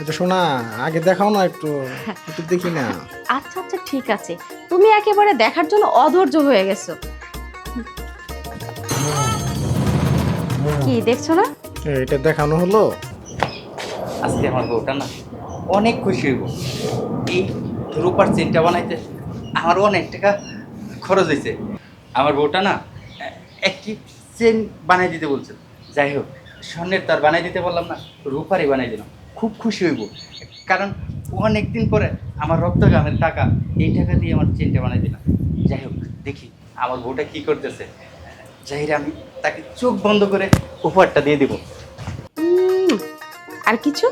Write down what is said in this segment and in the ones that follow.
আচ্ছা শোনা আগে দেখাও না একটু একটু দেখি না। আচ্ছা আচ্ছা ঠিক আছে। তুমি একেবারে দেখার জন্য অধৈর্য হয়ে গেছো। কি দেখছ না? এটা দেখানো হলো? আজকে আমার বউটা না অনেক খুশি হইব। এই রূপার চেনটা বানাইতে আমার অনেক টাকা খরচ হয়েছে আমার বউটা না একটি চেন বানাই দিতে বলছে। যাই হোক স্বর্ণের তার বানাই দিতে বললাম না রূপারই বানাই দিলাম। খুব খুশি হইব। কারণ অনেক দিন পরে আমার রক্ত গামের টাকা এই টাকা দিয়ে আমার চেনটা বানাই দিলাম। যাই হোক দেখি আমার বউটা কি করতেছে। যাই আমি তাকে চোখ বন্ধ করে উপহারটা দিয়ে দিব। আর কিছু?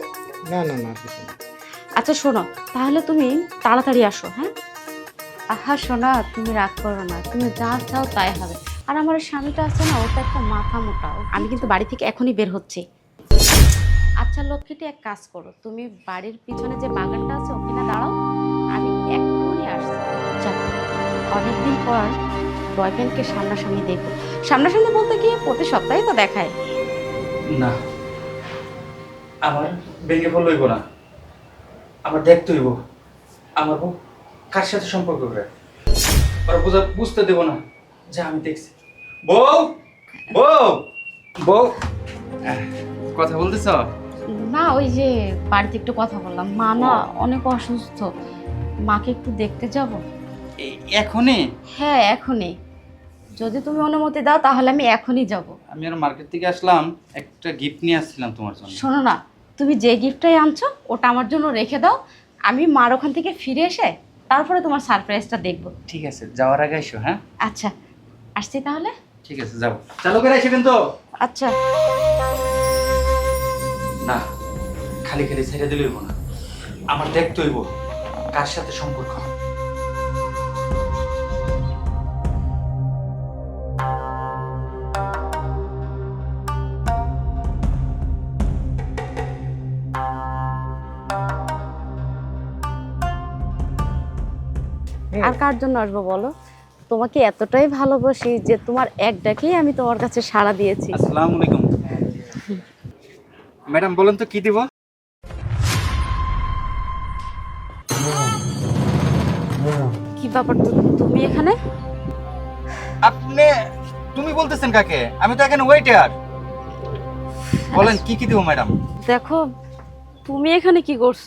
না না না কিছু আচ্ছা শোনো তাহলে তুমি তাড়াতাড়ি আসো হ্যাঁ? আহা শোনা তুমি রাগ করো না তুমি যা চাও তাই হবে। আর আমার স্বামীটা আছে না ওটা একটা মাথা মোটা আমি কিন্তু বাড়ি থেকে এখনই বের হচ্ছি। আচ্ছা লক্ষ্মীটি এক কাজ করো। তুমি বাড়ির পিছনে যে বাগানটা আছে ওখানে দাঁড়াও আমি এক্ষুনি আসছি। অনেকদিন পর বয়ফ্রেন্ডকে সামনাসামনি দেখব সামনাসামনি বলতে গিয়ে প্রতি সপ্তাহে তো দেখায়। না আমার ভেঙে ফল হইব না। আমার দেখতে হইব। আমার বউ কার সাথে সম্পর্ক করে? আর বুঝা বুঝতে দেব না। যা আমি দেখছি। বউ বউ বউ। কথা বলতেছ? না ওই যে বাড়িতে একটু কথা বললাম। মা না অনেক অসুস্থ। মাকে একটু দেখতে যাব। এখনই? হ্যাঁ এখনই। যদি তুমি অনুমতি দাও তাহলে আমি এখনই যাব। আমি আর মার্কেট থেকে আসলাম একটা গিফট নিয়ে আসছিলাম তোমার জন্য। শোনো না তুমি যে গিফটটাই আনছো ওটা আমার জন্য রেখে দাও। আমি মার ওখান থেকে ফিরে এসে তারপরে তোমার সারপ্রাইজটা দেখব। ঠিক আছে যাওয়ার আগে এসো হ্যাঁ? আচ্ছা আসছি তাহলে? ঠিক আছে যাব। চালু করে এসে কিন্তু। আচ্ছা। না খালি খালি ছেড়ে দিলে হইব না। আমার দেখতে হইব কার সাথে সম্পর্ক আর কার জন্য আসব বলো? তোমাকে এতটাই ভালোবাসি যে তোমার এক ডাকেই আমি তোমার কাছে সাড়া দিয়েছি। আসসালামু আলাইকুম। ম্যাডাম বলেন তো কি দিব? কি ব্যাপার তুমি এখানে? আপনি তুমি বলতেছেন কাকে? আমি তো এখানে ওয়েটার বলেন কি কি দিব ম্যাডাম? দেখো তুমি এখানে কি করছ?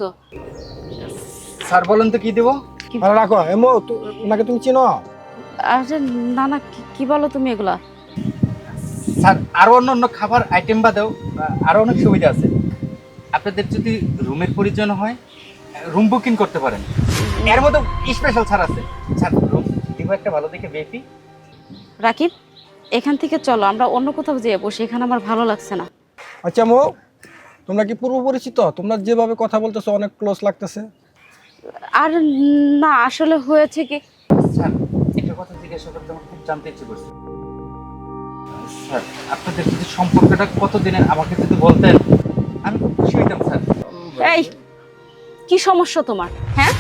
স্যার বলেন তো কি দিব? ভালো রাখো এমো তু- ওনাকে তুমি চিনো? আরে না না কি- কি বলো তুমি এগুলা? স্যার আরও অন্য অন্য খাবার আইটেম বাদেও আহ, আরও অনেক সুবিধা আছে। আপনাদের যদি রুমের প্রয়োজন হয় রুম বুকিং করতে পারেন। এর মধ্যে স্পেশাল ছাড় আছে। স্যার রুম দিব একটা ভালো দেখে বেপি রাকিব এখান থেকে চলো আমরা অন্য কোথাও যেয়ে বসি এখানে আমার ভালো লাগছে না। আচ্ছা মো তোমরা কি পূর্ব পরিচিত? তোমরা যেভাবে কথা বলতেছো অনেক ক্লোজ লাগতেছে। আর না আসলে হয়েছে কি? স্যার একটা কথা জিজ্ঞাসা করতে আমার খুব জানতে ইচ্ছে করছে। স্যার আপনাদের যদি সম্পর্কটা কতদিনের? আমাকে যদি বলতেন। আমি খুব খুশি হইতাম স্যার। এই কি সমস্যা তোমার হ্যাঁ?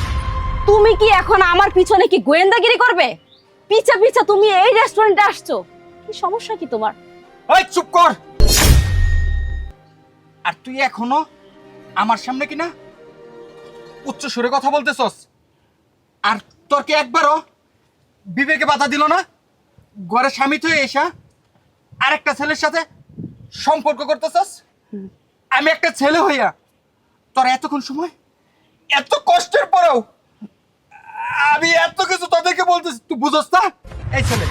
তুমি কি এখন আমার পিছনে কি গোয়েন্দাগিরি করবে? পিছা পিছা তুমি এই রেস্টুরেন্টে আসছো। কি সমস্যা কি তোমার? ওই চুপ কর! আর তুই এখনও আমার সামনে কিনা উচ্চ সুরে কথা বলতেছস? আর তোর কি একবারও বিবেকে বাধা দিল না? ঘরে স্বামী তুই এসা আরেকটা ছেলের সাথে সম্পর্ক করতেছস? আমি একটা ছেলে হইয়া তোর এতক্ষণ সময়, এত কষ্টের পরেও আমি এত কিছু তোদেরকে বলতেছি, তুই বুঝস না? এই ছেলে,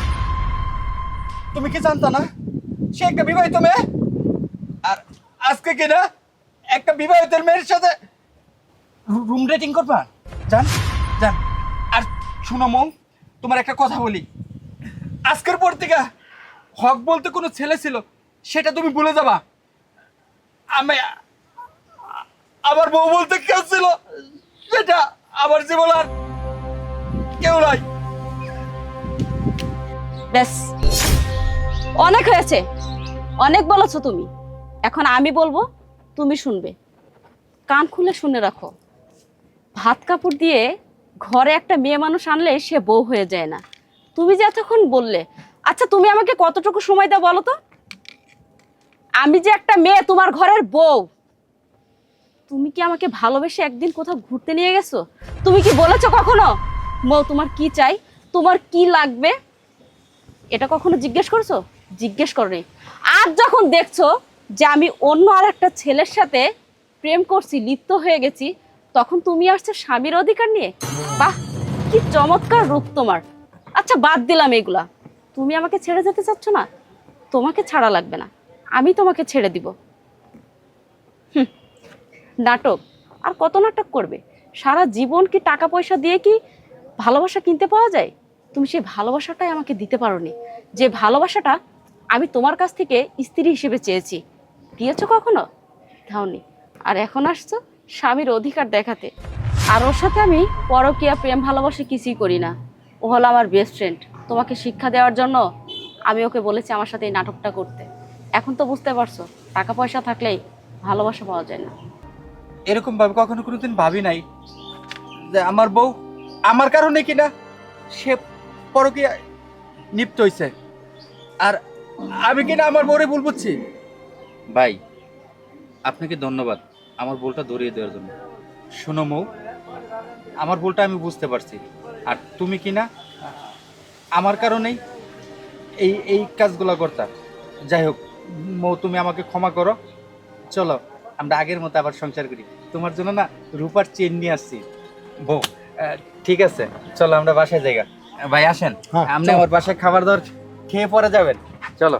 তুমি কি জানতো না, সে একটা বিবাহিত মেয়ে? আর আজকে কিনা একটা বিবাহিত মেয়ের সাথে রুম রেটিং করবা? জান জান। আর শুনো মৌ, তোমার একটা কথা বলি। আজকের পর থেকে হক বলতে কোনো ছেলে ছিল, সেটা তুমি ভুলে যাবা। আমি আমার বউ বলতে কেউ ছিল, সেটা আমার জীবন আর কেউ নাই। ব্যাস। অনেক হয়েছে। অনেক বলেছ তুমি। এখন আমি বলব, তুমি শুনবে। কান খুলে শুনে রাখো। ভাত কাপড় দিয়ে ঘরে একটা মেয়ে মানুষ আনলে সে বউ হয়ে যায় না। তুমি যে এতক্ষণ বললে আচ্ছা তুমি আমাকে কতটুকু সময় দাও বলো তো? আমি যে একটা মেয়ে, তোমার ঘরের বউ। তুমি কি আমাকে ভালোবেসে একদিন কোথাও ঘুরতে নিয়ে গেছো? তুমি কি বলেছ কখনো? মৌ তোমার কি চাই? তোমার কি লাগবে? এটা কখনো জিজ্ঞেস করছ? জিজ্ঞেস করনি। আর যখন দেখছ যে আমি অন্য আর একটা ছেলের সাথে প্রেম করছি, লিপ্ত হয়ে গেছি, তখন তুমি আসছো স্বামীর অধিকার নিয়ে? বাহ, কি চমৎকার রূপ তোমার। আচ্ছা বাদ দিলাম এগুলা। তুমি আমাকে ছেড়ে যেতে চাচ্ছ না? তোমাকে ছাড়া লাগবে না। আমি তোমাকে ছেড়ে দিব। নাটক। আর কত নাটক করবে? সারা জীবন কি টাকা পয়সা দিয়ে কি ভালোবাসা কিনতে পাওয়া যায়? তুমি সেই ভালোবাসাটাই আমাকে দিতে পারোনি। যে ভালোবাসাটা আমি তোমার কাছ থেকে স্ত্রী হিসেবে চেয়েছি। দিয়েছ কখনো? দাওনি। আর এখন আসছো স্বামীর অধিকার দেখাতে। আর ওর সাথে আমি পরকীয়া প্রেম ভালোবাসা কিছুই করি না। ও হলো আমার বেস্ট ফ্রেন্ড তোমাকে শিক্ষা দেওয়ার জন্য আমি ওকে বলেছি আমার সাথে এই নাটকটা করতে। এখন তো বুঝতে পারছ টাকা পয়সা থাকলেই ভালোবাসা পাওয়া যায় না। এরকম ভাবে কখনো কোনোদিন ভাবি নাই যে আমার বউ আমার কারণে কিনা সে পরকীয়া নিপ্ত হইছে। আর আমি কিনা আমার বউরে ভুল বুঝছি? ভাই আপনাকে ধন্যবাদ আমার ভুলটা ধরিয়ে দেওয়ার জন্য। শোনো মৌ আমার ভুলটা আমি বুঝতে পারছি। আর তুমি কিনা আমার কারণেই এই এই কাজগুলো করতাম। যাই হোক মৌ তুমি আমাকে ক্ষমা করো। চলো আমরা আগের মতো আবার সংসার করি। তোমার জন্য না রূপার চেন নিয়ে আসছি। বউ ঠিক আছে চলো আমরা বাসায় জায়গা ভাই আসেন। হ্যাঁ, আপনি আমার বাসায় খাবার দাবার খেয়ে পরে যাবেন। চলো।